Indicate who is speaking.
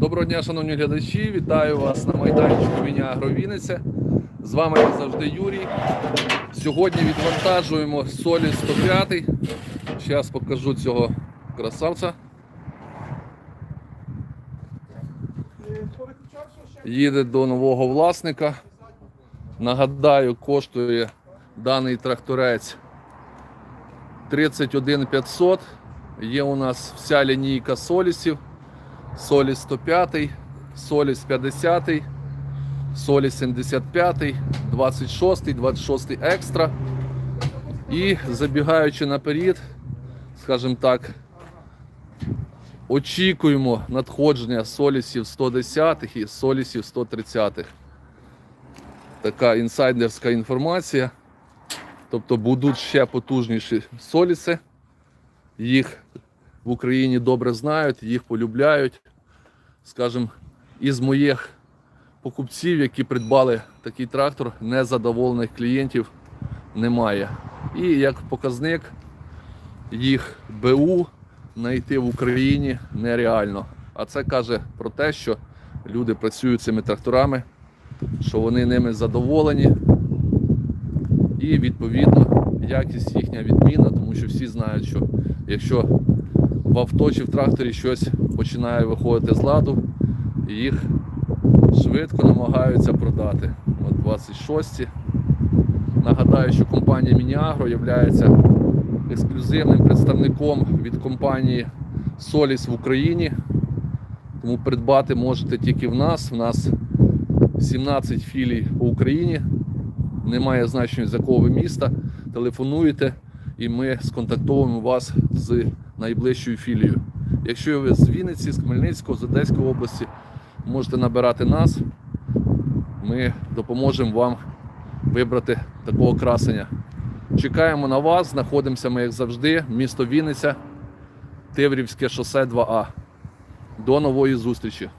Speaker 1: Доброго дня, шановні глядачі. Вітаю вас на майданчику Міні Агровіниця. З вами як завжди Юрій. Сьогодні відвантажуємо солі 105. Зараз покажу цього красавця. Їде до нового власника. Нагадаю, коштує даний тракторець 31 500. Є у нас вся лінійка солісів. Соліс 105, Соліс 50, Соліс 75, 26, 26 екстра. І забігаючи наперед, скажімо так, очікуємо надходження солісів 110 і солісів 130. Така інсайдерська інформація. Тобто будуть ще потужніші соліси. Їх в Україні добре знають, їх полюбляють. Скажімо, із моїх покупців, які придбали такий трактор, незадоволених клієнтів немає. І як показник, їх БУ знайти в Україні нереально. А це каже про те, що люди працюють цими тракторами, що вони ними задоволені. І відповідно якість їхня відмінна, тому що всі знають, що якщо в авто чи в тракторі щось починає виходити з ладу, і їх швидко намагаються продати. От 26. Нагадаю, що компанія Мініагро є ексклюзивним представником від компанії Solis в Україні. Тому придбати можете тільки в нас. У нас 17 філій по Україні. Немає значення з якого ви міста. Телефонуєте і ми сконтактуємо вас з найближчою філією. Якщо ви з Вінниці, з Хмельницького, з Одеської області, можете набирати нас. Ми допоможемо вам вибрати такого красення. Чекаємо на вас, знаходимося ми, як завжди, місто Вінниця, Тиврівське шосе 2А. До нової зустрічі!